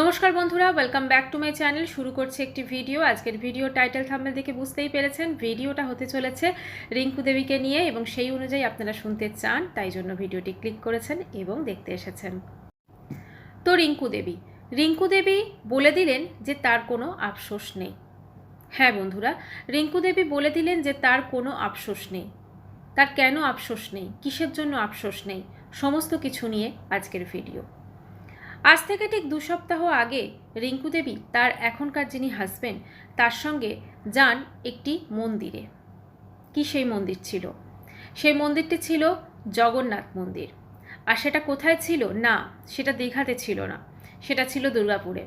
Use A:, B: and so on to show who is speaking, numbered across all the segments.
A: নমস্কার বন্ধুরা welcome back to my channel শুরু করছে একটি ভিডিও আজকের ভিডিও টাইটেল থাম্বেল দেখে বুঝতেই পেরেছেন ভিডিওটা হতে চলেছে রিঙ্কু দেবীকে নিয়ে এবং সেই অনুযায়ী আপনারা শুনতে চান, তাই জন্য ভিডিওটি ক্লিক করেছেন এবং দেখতে এসেছেন। তো রিঙ্কু দেবী রিঙ্কু দেবী বলে দিলেন যে তার কোনো আফসোস নেই। হ্যাঁ বন্ধুরা, রিঙ্কু দেবী বলে দিলেন যে তার কোনো আফসোস নেই। তার কেন আফসোস নেই? কিসের জন্য আফসোস নেই? সমস্ত কিছু নিয়ে আজকের ভিডিও আজ থেকে ঠিক দু সপ্তাহ আগে রিঙ্কু দেবী, তার এখনকার যিনি হাজবেন্ড তার সঙ্গে যান একটি মন্দিরে। কি সেই মন্দির ছিল? সেই মন্দিরটি ছিল জগন্নাথ মন্দির। আর সেটা কোথায় ছিল? না, সেটা দীঘাতে ছিল না। সেটা ছিল দুর্গাপুরে।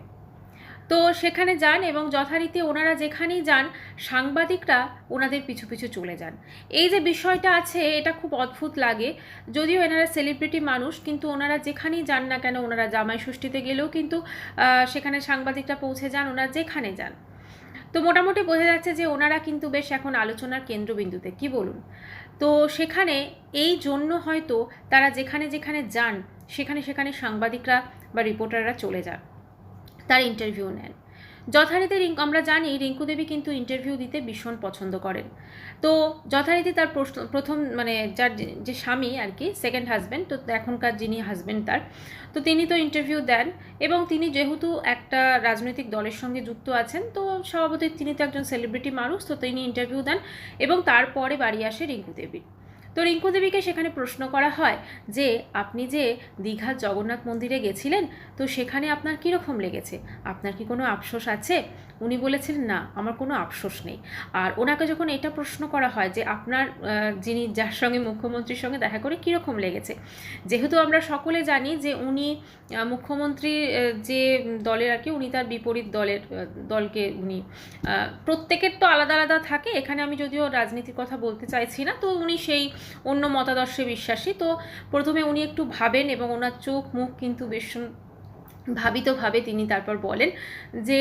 A: তো সেখানে যান এবং যথারীতি ওনারা যেখানেই যান, সাংবাদিকরা ওনাদের পিছু পিছু চলে যান। এই যে বিষয়টা আছে, এটা খুব অদ্ভুত লাগে। যদিও এনারা সেলিব্রিটি মানুষ, কিন্তু ওনারা যেখানেই যান না কেন, ওনারা জামাই ষষ্ঠীতে গেলেও কিন্তু সেখানে সাংবাদিকরা পৌঁছে যান, ওনারা যেখানে যান। তো মোটামুটি বোঝা যাচ্ছে যে ওনারা কিন্তু বেশ এখন আলোচনার কেন্দ্রবিন্দুতে। কি বলুন? তো সেখানে এই জন্য হয়তো তারা যেখানে যেখানে যান, সেখানে সেখানে সাংবাদিকরা বা রিপোর্টাররা চলে যান। তার ইন্টারভিউ নেন। যথারীতি রিঙ্কু আমরা জানি রিঙ্কু দেবী কিন্তু ইন্টারভিউ দিতে ভীষণ পছন্দ করেন। তো যথারীতি তার প্রশ্ন প্রথম মানে যার যে- যে স্বামী আর কি সেকেন্ড হাজব্যান্ড তো এখনকার যিনি হাজব্যান্ড তার, তো তিনি তো ইন্টারভিউ দেন এবং তিনি যেহেতু একটা রাজনৈতিক দলের সঙ্গে যুক্ত আছেন, তো স্বভাবতই তিনি তো একজন সেলিব্রিটি মানুষ, তো তিনি ইন্টারভিউ দেন এবং তারপরে বাড়ি আসে রিঙ্কু দেবী তো রিঙ্কু দেবীকে সেখানে প্রশ্ন করা হয় যে, আপনি যে দীঘার জগন্নাথ মন্দিরে গেছিলেন, তো সেখানে আপনার কীরকম লেগেছে? আপনার কি কোনো আফসোস আছে? উনি বলেছিলেন, না, আমার কোনো আফসোস নেই। আর ওনাকে যখন এটা প্রশ্ন করা হয় যে আপনার যিনি যার সঙ্গে মুখ্যমন্ত্রীর সঙ্গে দেখা করে কীরকম লেগেছে? যেহেতু আমরা সকলে জানি যে উনি মুখ্যমন্ত্রী যে দলের আর কি, উনি তার বিপরীত দলের দলকে উনি প্রত্যেকের তো আলাদা আলাদা থাকে। এখানে আমি যদিও রাজনীতির কথা বলতে চাইছি না, তো উনি সেই অন্য মতাদর্শে বিশ্বাসী। তো প্রথমে উনি একটু ভাবেন এবং ওনার চোখ মুখ কিন্তু বেশ ভাবিতভাবে তিনি তারপর বলেন যে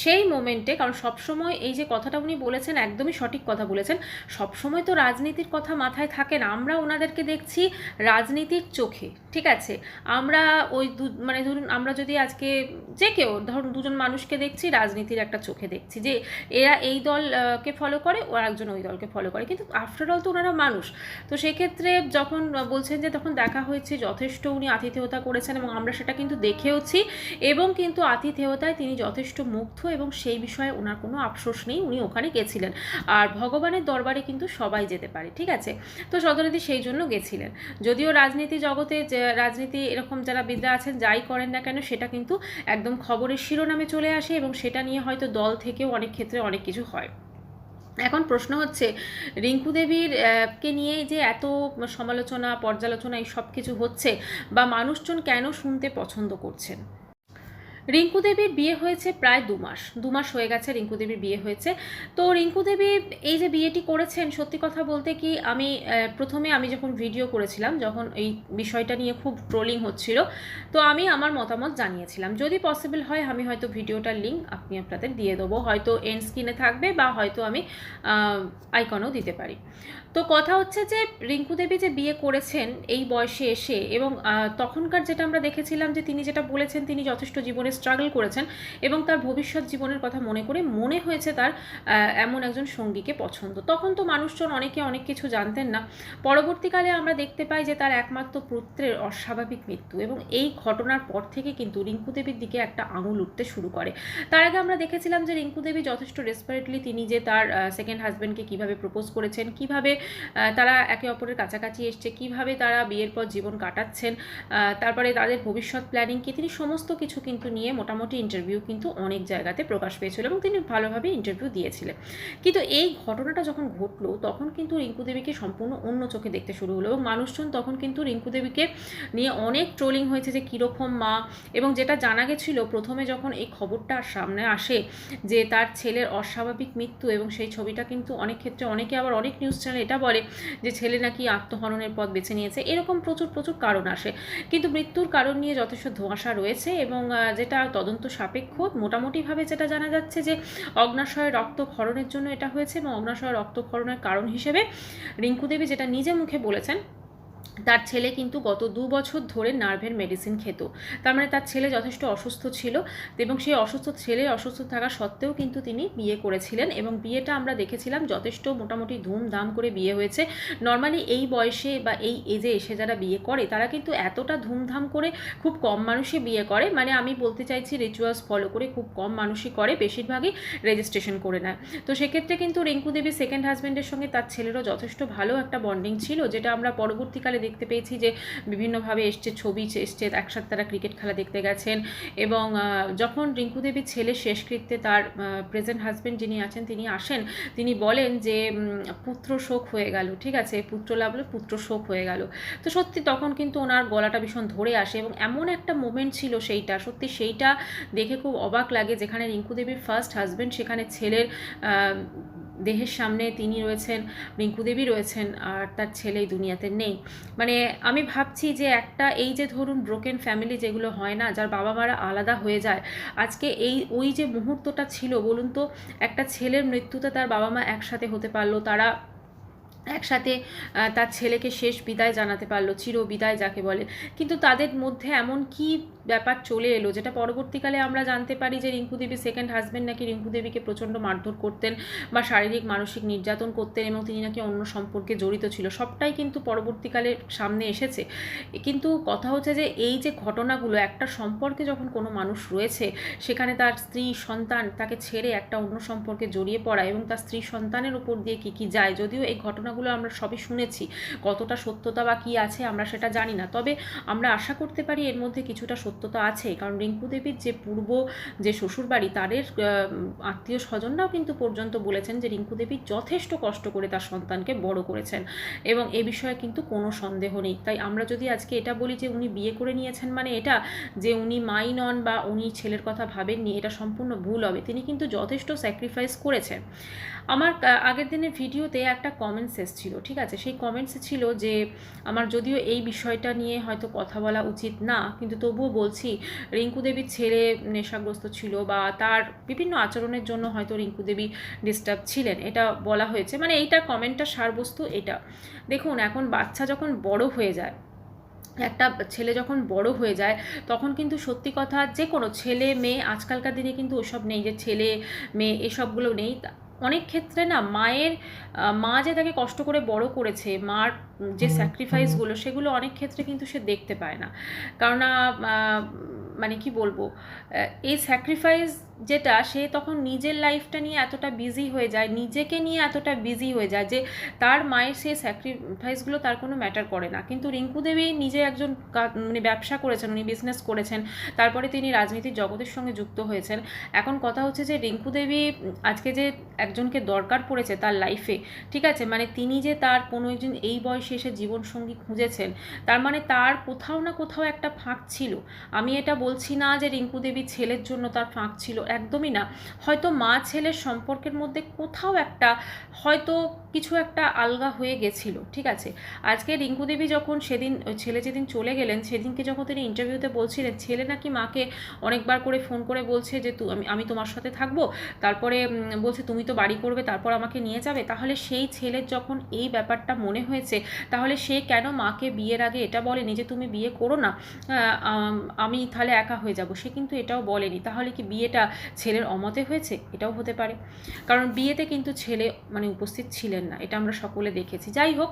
A: সেই মোমেন্টে কারণ সবসময় এই যে কথাটা উনি বলেছেন, একদমই সঠিক কথা বলেছেন, সবসময় তো রাজনীতির কথা মাথায় থাকে না। আমরা ওনাদেরকে দেখছি রাজনীতির চোখে, ঠিক আছে? আমরা ওই দু মানে ধরুন আমরা যদি আজকে যে কেউ, ধরুন দুজন মানুষকে দেখছি, রাজনীতির একটা চোখে দেখছি যে এরা এই দলকে ফলো করে ও একজন ওই দলকে ফলো করে। কিন্তু আফটার অল তো ওনারা মানুষ। তো সেক্ষেত্রে যখন বলছেন যে তখন দেখা হয়েছে যথেষ্ট উনি আতিথেয়তা করেছেন এবং আমরা সেটা কিন্তু দেখেওছি এবং কিন্তু আতিথেয়তায় তিনি যথেষ্ট মুগ্ধ এবং সেই বিষয়ে ওনার কোনো আফসোস নেই, উনি ওখানে গেছিলেন। আর ভগবানের দরবারে কিন্তু সবাই যেতে পারে, ঠিক আছে? তো সদরীতি সেই জন্য গেছিলেন। যদিও রাজনীতি জগতে যে রাজনীতি এরকম যারা বিদ্যা আছেন, যাই করেন না কেন, সেটা কিন্তু একদম খবরের শিরোনামে চলে আসে এবং সেটা নিয়ে হয়তো দল থেকেও অনেক ক্ষেত্রে অনেক কিছু হয়। এখন প্রশ্ন হচ্ছে, রিঙ্কু দেবীর কে নিয়ে যে এত সমালোচনা, পর্যালোচনা, এই সব কিছু হচ্ছে বা মানুষজন কেন শুনতে পছন্দ করছেন? রিঙ্কু দেবীর বিয়ে হয়েছে প্রায় দু মাস দু মাস হয়ে গেছে রিঙ্কু দেবীর বিয়ে হয়েছে। তো রিঙ্কু দেবী এই যে বিয়েটি করেছেন, সত্যি কথা বলতে কি আমি প্রথমে আমি যখন ভিডিও করেছিলাম, যখন এই বিষয়টা নিয়ে খুব ট্রোলিং হচ্ছিল, তো আমি আমার মতামত জানিয়েছিলাম। যদি পসিবল হয়, আমি হয়তো ভিডিওটার লিঙ্ক আপনি আপনাদের দিয়ে দেবো। হয়তো এন্ড স্ক্রিনে থাকবে বা হয়তো আমি আইকনও দিতে পারি। তো কথা হচ্ছে যে রিঙ্কু দেবী যে বিয়ে করেছেন এই বয়সে এসে এবং তখনকার যেটা আমরা দেখেছিলাম যে তিনি যেটা বলেছেন তিনি যথেষ্ট জীবনে স্ট্রাগল করেছেন এবং তার ভবিষ্যৎ জীবনের কথা মনে করে মনে হয়েছে তার এমন একজন সঙ্গীকে পছন্দ। তখন তো মানুষজন অনেকে অনেক কিছু জানতেন না। পরবর্তীকালে আমরা দেখতে পাই যে তার একমাত্র পুত্রের অস্বাভাবিক মৃত্যু এবং এই ঘটনার পর থেকে কিন্তু রিঙ্কু দেবীর দিকে একটা আঙুল উঠতে শুরু করে। তার আগে আমরা দেখেছিলাম যে রিঙ্কু দেবী যথেষ্ট রেসপারেটলি তিনি যে তার সেকেন্ড হাজব্যান্ডকে কীভাবে প্রপোজ করেছেন, কীভাবে তারা একে অপরের কাছাকাছি এসছে, কীভাবে তারা বিয়ের পর জীবন কাটাচ্ছেন তারপরে তাদের ভবিষ্যৎ প্ল্যানিং কি, তিনি সমস্ত কিছু কিন্তু নিয়ে মোটামুটি ইন্টারভিউ কিন্তু অনেক জায়গাতে প্রকাশ পেয়েছিল এবং তিনি ভালোভাবে ইন্টারভিউ দিয়েছিলেন। কিন্তু এই ঘটনাটা যখন ঘটলো, তখন কিন্তু রিঙ্কু দেবীকে সম্পূর্ণ অন্য চোখে দেখতে শুরু হলো এবং মানুষজন তখন কিন্তু রিঙ্কু দেবীকে নিয়ে অনেক ট্রোলিং হয়েছে যে কীরকম মা এবং যেটা জানা গেছিল, প্রথমে যখন এই খবরটা সামনে আসে যে তার ছেলের অস্বাভাবিক মৃত্যু এবং সেই ছবিটা কিন্তু অনেক ক্ষেত্রে অনেকে আবার অনেক নিউজ চ্যানেল এটা বলে যে ছেলে নাকি আত্মহরণের পথ বেছে নিয়েছে। এরকম প্রচুর প্রচুর কারণ আসে। কিন্তু মৃত্যুর কারণ নিয়ে যথেষ্ট ধোঁয়াশা রয়েছে এবং যেটা তদন্ত সাপেক্ষ, মোটামুটিভাবে যেটা জানা যাচ্ছে যে অগ্নাশয় রক্তক্ষরণের জন্য এটা হয়েছে এবং অগ্নাশয় রক্তক্ষরণের কারণ হিসেবে রিঙ্কু দেবী যেটা নিজে মুখে বলেছেন তার ছেলে কিন্তু গত দু বছর ধরে নার্ভের মেডিসিন খেত। তার মানে তার ছেলে যথেষ্ট অসুস্থ ছিল এবং সেই অসুস্থ ছেলে অসুস্থ থাকা সত্ত্বেও কিন্তু তিনি বিয়ে করেছিলেন এবং বিয়েটা আমরা দেখেছিলাম যথেষ্ট মোটামুটি ধুমধাম করে বিয়ে হয়েছে। নর্মালি এই বয়সে বা এই এজে এসে যারা বিয়ে করে, তারা কিন্তু এতটা ধুমধাম করে খুব কম মানুষই বিয়ে করে। মানে আমি বলতে চাইছি রিচুয়ালস ফলো করে খুব কম মানুষই করে, বেশিরভাগই রেজিস্ট্রেশন করে নেয়। তো সেক্ষেত্রে কিন্তু রিঙ্কু দেবী সেকেন্ড হাজব্যান্ডের সঙ্গে তার ছেলেরও যথেষ্ট ভালো একটা বন্ডিং ছিল, যেটা আমরা পরবর্তীকালে দেখতে পেয়েছি যে বিভিন্নভাবে এসছে ছবি, এসছে একসাথে তারা ক্রিকেট খেলা দেখতে গেছেন এবং যখন রিঙ্কু দেবীর ছেলে শেষকৃত্যে তার প্রেজেন্ট হাজব্যান্ড যিনি আছেন তিনি আসেন, তিনি বলেন যে পুত্র শোক হয়ে গেল, ঠিক আছে? পুত্র লাভলে পুত্র শোক হয়ে গেল। তো সত্যি তখন কিন্তু ওনার গলাটা ভীষণ ধরে আসে এবং এমন একটা মোমেন্ট ছিল সেইটা, সত্যি সেইটা দেখে খুব অবাক লাগে যেখানে রিঙ্কু দেবীর ফার্স্ট হাজব্যান্ড সেখানে ছেলের দেহের সামনে তিনি রয়েছেন রিঙ্কুদেবী রয়েছেন, আর তার ছেলে এই দুনিয়াতে নেই। মানে আমি ভাবছি যে একটা এই যে ধরুন ব্রোকেন ফ্যামিলি যেগুলো হয় না, যার বাবা মারা আলাদা হয়ে যায়, আজকে এই, ওই যে মুহূর্তটা ছিল, বলুন তো, একটা ছেলের মৃত্যুতে তার বাবা মা একসাথে হতে পারল, তারা একসাথে তার ছেলেকে শেষ বিদায় জানাতে পারল, চির বিদায় যাকে বলে। কিন্তু তাদের মধ্যে এমন কি ব্যাপার চলে এলো, যেটা পরবর্তীকালে আমরা জানতে পারি যে রিঙ্কু দেবী সেকেন্ড হাজব্যান্ড নাকি রিঙ্কু দেবীকে প্রচণ্ড মারধর করতেন বা শারীরিক, মানসিক নির্যাতন করতেন এবং তিনি নাকি অন্য সম্পর্কে জড়িত ছিল। সবটাই কিন্তু পরবর্তীকালে সামনে এসেছে। কিন্তু কথা হচ্ছে যে এই যে ঘটনাগুলো, একটা সম্পর্কে যখন কোনো মানুষ রয়েছে, সেখানে তার স্ত্রী, সন্তান তাকে ছেড়ে একটা অন্য সম্পর্কে জড়িয়ে পড়া এবং তার স্ত্রী, সন্তানের উপর দিয়ে কী কী যায়, যদিও এই ঘটনাগুলো আমরা সবই শুনেছি, কতটা সত্যতা বা কী আছে আমরা সেটা জানি না। তবে আমরা আশা করতে পারি এর মধ্যে কিছুটা সত্যতা আছে, কারণ রিঙ্কু দেবীর যে পূর্ব যে শ্বশুরবাড়ি, তাদের আত্মীয় স্বজনরাও কিন্তু পর্যন্ত বলেছেন যে রিঙ্কু দেবী যথেষ্ট কষ্ট করে তার সন্তানকে বড় করেছেন এবং এ বিষয়ে কিন্তু কোনো সন্দেহ নেই। তাই আমরা যদি আজকে এটা বলি যে উনি বিয়ে করে নিয়েছেন মানে এটা, যে উনি মাই নন বা উনি ছেলের কথা ভাবেননি, এটা সম্পূর্ণ ভুল হবে। তিনি কিন্তু যথেষ্ট স্যাক্রিফাইস করেছেন। আমার আগের দিনের ভিডিওতে একটা কমেন্টস এসেছিল, ঠিক আছে? সেই কমেন্টসে ছিল যে, আমার যদিও এই বিষয়টা নিয়ে হয়তো কথা বলা উচিত না, কিন্তু তবুও বলছি, রিঙ্কু দেবীর ছেলে নেশাগ্রস্ত ছিল বা তার বিভিন্ন আচরণের জন্য হয়তো রিঙ্কু দেবী ডিস্টার্ব ছিলেন। এটা বলা হয়েছে। মানে এইটার কমেন্টটা সারবস্তু এটা। দেখুন, এখন বাচ্চা যখন বড় হয়ে যায়, একটা ছেলে যখন বড় হয়ে যায়, তখন কিন্তু সত্যি কথা যে কোনো ছেলে, মেয়ে, আজকালকার দিনে কিন্তু ওসব নেই যে ছেলে, মেয়ে, এসবগুলো নেই। অনেক ক্ষেত্রে না মায়ের মা যে তাকে কষ্ট করে বড় করেছে মার যে স্যাক্রিফাইসগুলো সেগুলো অনেক ক্ষেত্রে কিন্তু সে দেখতে পায় না। কারণ মানে কি বলব এই স্যাক্রিফাইস যেটা সে তখন নিজের লাইফটা নিয়ে এতটা বিজি হয়ে যায়, নিজেকে নিয়ে এতটা বিজি হয়ে যায় যে তার মায়ের সেই স্যাক্রিফাইসগুলো তার কোনো ম্যাটার করে না। কিন্তু রিঙ্কু দেবী নিজে একজন মানে ব্যবসা করেছেন, উনি বিজনেস করেছেন, তারপরে তিনি রাজনীতির জগতের সঙ্গে যুক্ত হয়েছেন। এখন কথা হচ্ছে যে রিঙ্কু দেবী আজকে যে একজনকে দরকার পড়েছে তার লাইফে ঠিক আছে? মানে তিনি যে তার কোনো একজন এই বয়সে এসে জীবনসঙ্গী খুঁজেছেন, তার মানে তার কোথাও না কোথাও একটা ফাঁক ছিল। আমি এটা বলছি না যে রিঙ্কু দেবীর ছেলের জন্য তার ফাঁক ছিল একদমই না। হয়তো মা ছেলের সম্পর্কের মধ্যে কোথাও একটা হয়তো কিছু একটা আলগা হয়ে গেছিল, ঠিক আছে? আজকে রিঙ্কু দেবী যখন সেদিন ছেলে যেদিন চলে গেলেন, সেদিনকে যখন তিনি ইন্টারভিউতে বলছিলেন, ছেলে নাকি মাকে অনেকবার করে ফোন করে বলছে যে আমি আমি তোমার সাথে থাকব। তারপরে বলছে, তুমি তো বাড়ি করবে, তারপর আমাকে নিয়ে যাবে। তাহলে সেই ছেলের যখন এই ব্যাপারটা মনে হয়েছে, তাহলে সে কেন মাকে বিয়ের আগে এটা বলেনি যে, তুমি বিয়ে করো না আমি তাহলে একা হয়ে যাব? সে কিন্তু এটাও বলেনি। তাহলে কি বিয়েটা ছেলের অমতে হয়েছে? এটাও হতে পারে। কারণ বিয়েতে কিন্তু ছেলে মানে উপস্থিত ছিলেন না, এটা আমরা সকলে দেখেছি। যাই হোক,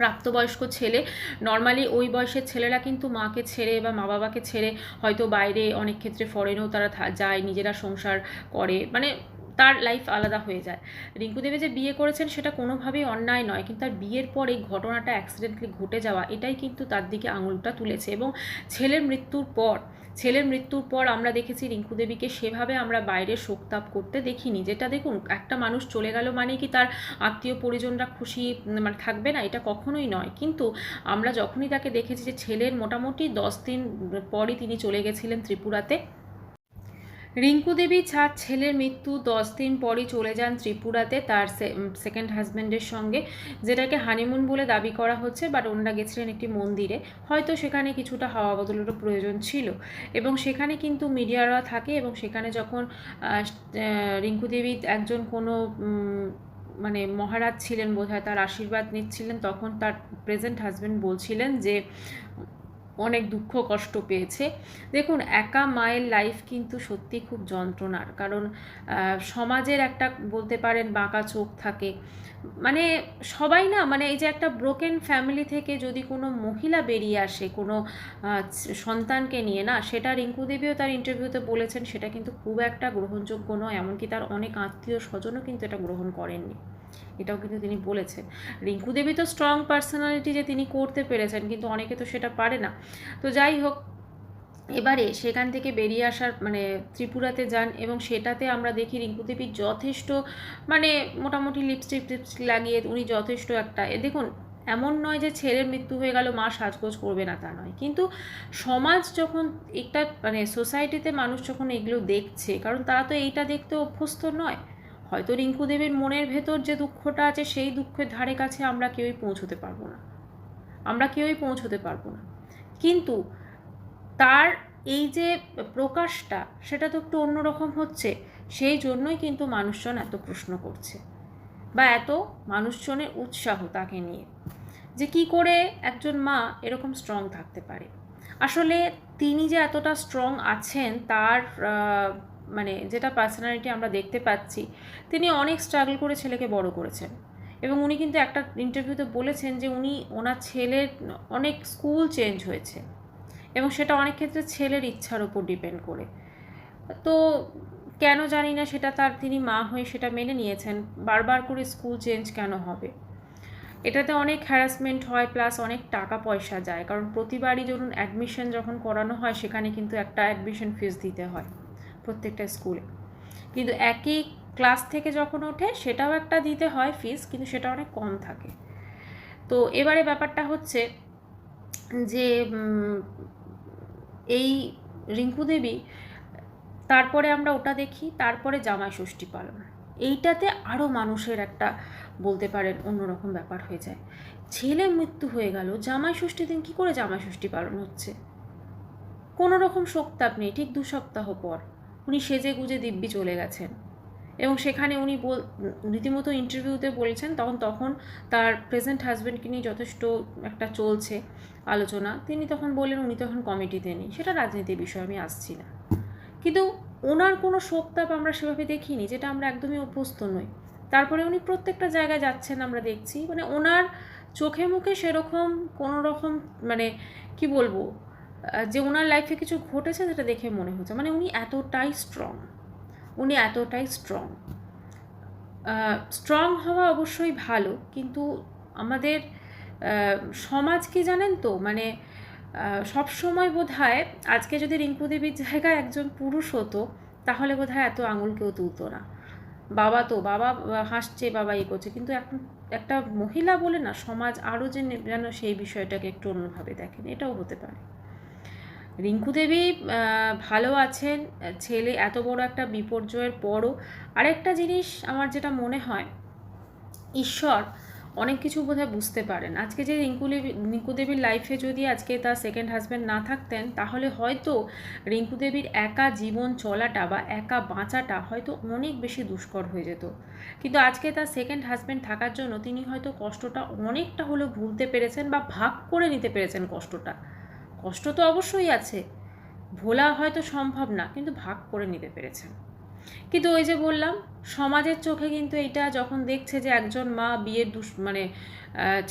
A: প্রাপ্তবয়স্ক ছেলে নর্মালি ওই বয়সের ছেলেরা কিন্তু মাকে ছেড়ে বা মা বাবাকে ছেড়ে হয়তো বাইরে অনেক ক্ষেত্রে ফরেনেও তারা যায়, নিজেরা সংসার করে মানে তার লাইফ আলাদা হয়ে যায়। রিঙ্কু দেবী যে বিয়ে করেছেন সেটা কোনোভাবেই অন্যায় নয়, কিন্তু তার বিয়ের পর ঘটনাটা অ্যাক্সিডেন্টলি ঘটে যাওয়া, এটাই কিন্তু তার দিকে আঙুলটা তুলেছে এবং ছেলের মৃত্যুর পর ছেলের মৃত্যুর পর আমরা দেখেছি রিঙ্কু দেবীকে সেভাবে আমরা বাইরে শোকতাপ করতে দেখিনি। যেটা দেখুন, একটা মানুষ চলে গেল মানে কি তার আত্মীয় পরিজনরা খুশি মানে থাকবে না, এটা কখনোই নয়। কিন্তু আমরা যখনই তাকে দেখেছি যে ছেলের মোটামুটি দশ দিন পরই তিনি চলে গেছিলেন ত্রিপুরাতে রিঙ্কু দেবী ছাড় ছেলের মৃত্যু দশ দিন পরই চলে যান ত্রিপুরাতে তার সেকেন্ড হাজব্যান্ডের সঙ্গে। যেটাকে হানিমুন বলে দাবি করা হচ্ছে বাট ওনারা গেছিলেন একটি মন্দিরে। হয়তো সেখানে কিছুটা হাওয়া বদলেরও প্রয়োজন ছিল। এবং সেখানে কিন্তু মিডিয়ারা থাকে এবং সেখানে যখন রিঙ্কু দেবী একজন কোনো মানে মহারাজ ছিলেন বোধহয়, তার আশীর্বাদ নিচ্ছিলেন, তখন তার প্রেজেন্ট হাজবেন্ড বলছিলেন যে অনেক দুঃখ কষ্ট পেয়েছে। দেখুন, একা মায়ের লাইফ কিন্তু সত্যি খুব যন্ত্রণার। কারণ সমাজের একটা বলতে পারেন বাঁকা চোখ থাকে। মানে সবাই না মানে এই যে একটা ব্রোকেন ফ্যামিলি থেকে যদি কোনো মহিলা বেরিয়ে আসে, কোনো সন্তানকে নিয়ে না, সেটা রিঙ্কু দেবীও তার ইন্টারভিউতে বলেছেন, সেটা কিন্তু খুব একটা গ্রহণযোগ্য নয়। এমনকি তার অনেক আত্মীয় স্বজনও কিন্তু এটা গ্রহণ করেননি। এটাও কিন্তু তিনি বলেছেন। রিঙ্কু দেবী তো স্ট্রং পার্সোনালিটি যে তিনি করতে পেরেছেন, কিন্তু অনেকে তো সেটা পারে না। তো যাই হোক, এবারে সেখান থেকে বেরিয়ে আসার মানে ত্রিপুরাতে যান এবং সেটাতে আমরা দেখি রিঙ্কু দেবীর যথেষ্ট মানে মোটামুটি লিপস্টিক টিপস্টিক লাগিয়ে উনি যথেষ্ট একটা দেখুন, এমন নয় যে ছেলের মৃত্যু হয়ে গেল, মা সাজগোজ করবে না তা নয়। কিন্তু সমাজ যখন একটা মানে সোসাইটিতে মানুষ যখন এগুলো দেখছে, কারণ তারা তো এইটা দেখতে অভ্যস্ত নয়। হয়তো রিঙ্কু দেবীর মনের ভেতর যে দুঃখটা আছে, সেই দুঃখের ধারে কাছে আমরা কেউই পৌঁছতে পারব না। আমরা কেউই পৌঁছতে পারব না। কিন্তু তার এই যে প্রকাশটা, সেটা তো একটু অন্যরকম হচ্ছে। সেই জন্যই কিন্তু মানুষজন এত প্রশ্ন করছে বা এত মানুষজনের উৎসাহ তাকে নিয়ে যে কি করে একজন মা এরকম স্ট্রং থাকতে পারে। আসলে তিনি যে এতটা স্ট্রং আছেন, তার মানে যেটা পার্সোনালিটি আমরা দেখতে পাচ্ছি, তিনি অনেক স্ট্রাগল করে ছেলেকে বড় করেছেন। এবং উনি কিন্তু একটা ইন্টারভিউতে বলেছেন যে উনি ওনার ছেলের অনেক স্কুল চেঞ্জ হয়েছে এবং সেটা অনেক ক্ষেত্রে ছেলের ইচ্ছার ওপর ডিপেন্ড করে। তো কেন জানি না সেটা তার তিনি মা হয়ে সেটা মেনে নিয়েছেন, বারবার করে স্কুল চেঞ্জ কেন হবে? এটাতে অনেক হ্যারাসমেন্ট হয় প্লাস অনেক টাকা পয়সা যায়। কারণ প্রতিবারই ধরুন অ্যাডমিশন যখন করানো হয়, সেখানে কিন্তু একটা অ্যাডমিশন ফিস দিতে হয়। প্রত্যেকটা স্কুলে। কিন্তু একই ক্লাস থেকে যখন ওঠে, সেটাও একটা দিতে হয় ফিস কিন্তু সেটা অনেক কম থাকে। তো এবারে ব্যাপারটা হচ্ছে যে এই রিঙ্কু দেবী, তারপরে আমরা ওটা দেখি, তারপরে জামাই ষষ্ঠী পালন। এইটাতে আরও মানুষের একটা বলতে পারেন অন্যরকম ব্যাপার হয়ে যায়। ছেলে মৃত্যু হয়ে গেল, জামাই ষষ্ঠী দিন কী করে জামাই ষষ্ঠী পালন হচ্ছে? কোনো রকম শোকতাপ নেই, ঠিক দু সপ্তাহ পর। উনি সেজে গুজে দিব্যি চলে গেছেন। এবং সেখানে উনি বল, রীতিমতো ইন্টারভিউতে বলেছেন, তখন তখন তার প্রেজেন্ট হাজব্যান্ডকে নিয়ে যথেষ্ট একটা চলছে আলোচনা। তিনি তখন বললেন, উনি তখন কমিটিতে নেই। সেটা রাজনীতির বিষয় আমি আসছি না। কিন্তু ওনার কোনো শোকতাপ আমরা সেভাবে দেখিনি, যেটা আমরা একদমই অভ্যস্ত নই। তারপরে উনি প্রত্যেকটা জায়গায় যাচ্ছেন আমরা দেখছি। মানে ওনার চোখে মুখে সেরকম কোনো রকম মানে কি বলব যে ওনার লাইফে কিছু ঘটেছে যেটা দেখে মনে হচ্ছে। মানে উনি এতটাই স্ট্রং উনি এতটাই স্ট্রং স্ট্রং হওয়া অবশ্যই ভালো, কিন্তু আমাদের সমাজ কি জানেন তো? মানে সবসময় বোধ হয় আজকে যদি রিঙ্কু দেবীর জায়গায় একজন পুরুষ হতো, তাহলে বোধ হয় এত আঙুল কেউ তুলতো না। বাবা তো, বাবা হাসছে, বাবা ইয়ে করছে, কিন্তু এখন একটা মহিলা বলে না, সমাজ আরও যেন সেই বিষয়টাকে একটু অন্যভাবে দেখেন, এটাও হতে পারে। রিঙ্কু দেবী ভালো আছেন, ছেলে এত বড় একটা বিপর্যয়ের পরও। আরেকটা জিনিস আমার যেটা মনে হয়, ঈশ্বর অনেক কিছু বোধহয় বুঝতে পারেন। আজকে যে রিঙ্কু রিঙ্কু দেবীর লাইফে যদি আজকে তার সেকেন্ড হাজব্যান্ড না থাকতেন, তাহলে হয়তো রিঙ্কু দেবীর একা জীবন চলাটা বা একা বাঁচাটা হয়তো অনেক বেশি দুষ্কর হয়ে যেত। কিন্তু আজকে তার সেকেন্ড হাজব্যান্ড থাকার জন্য তিনি হয়তো কষ্টটা অনেকটা হলেও ভুলতে পেরেছেন বা ভাগ করে নিতে পেরেছেন কষ্টটা। কষ্ট তো অবশ্যই আছে। ভোলা হয়তো সম্ভব না, কিন্তু ভাগ করে নিতে পেরেছেন। কিন্তু ওই যে বললাম, সমাজের চোখে কিন্তু এটা যখন দেখছে যে একজন মা বিয়ের দু মানে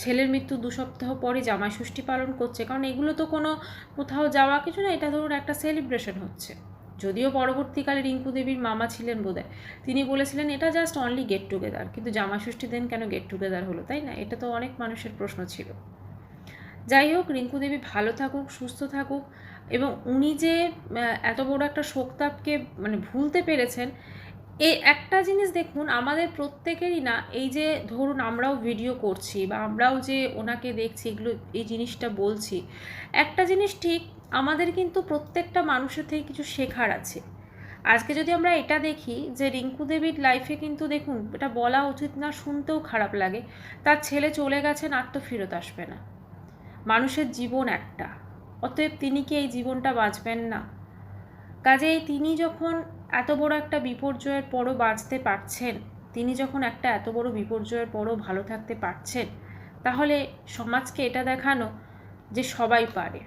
A: ছেলের মৃত্যু দু সপ্তাহ পরে জামাই ষষ্ঠী পালন করছে, কারণ এগুলো তো কোনো কোথাও যাওয়া কিছু না, এটা ধরুন একটা সেলিব্রেশন হচ্ছে। যদিও পরবর্তীকালে রিঙ্কু দেবীর মামা ছিলেন বোধহয়, তিনি বলেছিলেন, এটা জাস্ট অনলি গেট টুগেদার কিন্তু জামা ষষ্ঠী দিন কেন গেট টুগেদার হলো, তাই না? এটা তো অনেক মানুষের প্রশ্ন ছিল। যাই হোক, রিঙ্কু দেবী ভালো থাকুক, সুস্থ থাকুক এবং উনি যে এত বড় একটা শোকতাপকে মানে ভুলতে পেরেছেন এই একটা জিনিস দেখুন, আমাদের প্রত্যেকেরই না, এই যে ধরুন আমরাও ভিডিও করছি বা আমরাও যে ওনাকে দেখছি, এগুলো, এই জিনিসটা বলছি, একটা জিনিস ঠিক, আমাদের কিন্তু প্রত্যেকটা মানুষের থেকে কিছু শেখার আছে। আজকে যদি আমরা এটা দেখি যে রিঙ্কু দেবীর লাইফে কিন্তু দেখুন, এটা বলা উচিত না, শুনতেও খারাপ লাগে, তার ছেলে চলে গেছেন, আর তো ফেরত আসবে না। মানুষের জীবন একটা। অতএব তিনি কি এই জীবনটা বাঁচবেন না? কাজেই তিনি যখন এত বড় একটা বিপর্যয়ের পরও বাঁচতে পারছেন, তিনি যখন একটা এত বড় বিপর্যয়ের পরও ভালো থাকতে পারছেন, তাহলে সমাজকে এটা দেখানো যে সবাই পারে।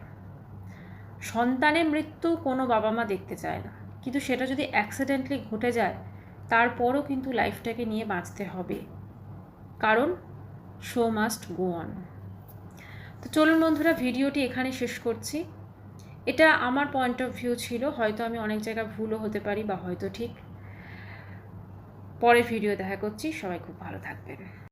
A: সন্তানের মৃত্যু কোনো বাবা মা দেখতে চায় না। কিন্তু সেটা যদি অ্যাক্সিডেন্টলি ঘটে যায়, তারপরও কিন্তু লাইফটাকে নিয়ে বাঁচতে হবে। কারণ শো মাস্ট গো অন তো চলুন বন্ধুরা, ভিডিওটি এখানে শেষ করছি। এটা আমার পয়েন্ট অফ ভিউ ছিল, হয়তো আমি অনেক জায়গায় ভুলও হতে পারি বা হয়তো ঠিক। পরে ভিডিও দেখা করছি, সবাই খুব ভালো থাকবেন।